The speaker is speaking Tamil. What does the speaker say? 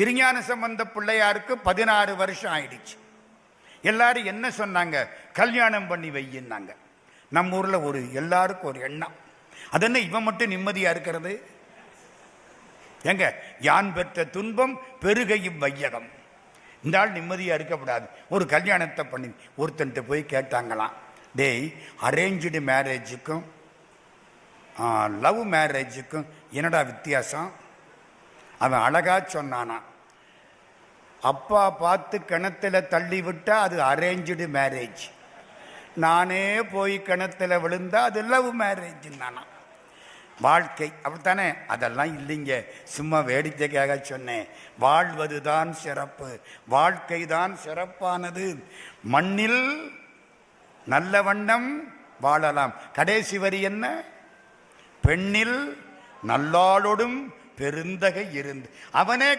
திருஞான சம்பந்த பிள்ளையாருக்கு பதினாறு வருஷம் ஆயிடுச்சு. எல்லாரும் என்ன சொன்னாங்க? கல்யாணம் பண்ணி வையின்னாங்க. நம்ம ஊரில் ஒரு எல்லாருக்கும் ஒரு எண்ணம். அது என்ன இவன் மட்டும் நிம்மதியாக இருக்கிறது? எங்க யான் பெற்ற துன்பம் பெருகையும் வையகம். இந்த ஆள் நிம்மதியாக இருக்கக்கூடாது. ஒரு கல்யாணத்தை பண்ணி ஒருத்தன்ட்டு போய் கேட்டாங்களாம். டேய் அரேஞ்சு மேரேஜுக்கும் லவ் மேரேஜுக்கும் என்னடா வித்தியாசம்? அவன் அழகாக சொன்னானா. அப்பா பார்த்து கிணத்துல தள்ளி விட்டால் அது அரேஞ்சுடு மேரேஜ் நானே போய் கிணத்துல விழுந்தா அது லவ் மேரேஜ் வாழ்க்கை அப்படித்தானே? அதெல்லாம் இல்லைங்க. சும்மா வேடிக்கைக்காக சொன்னேன். வாழ்வது தான் சிறப்பு. வாழ்க்கை தான் சிறப்பானது. மண்ணில் நல்ல வண்ணம் வாழலாம். கடைசி வரி என்ன? பெண்ணில் நல்லாளோடும் பெருந்தகை இருந்து. அவனே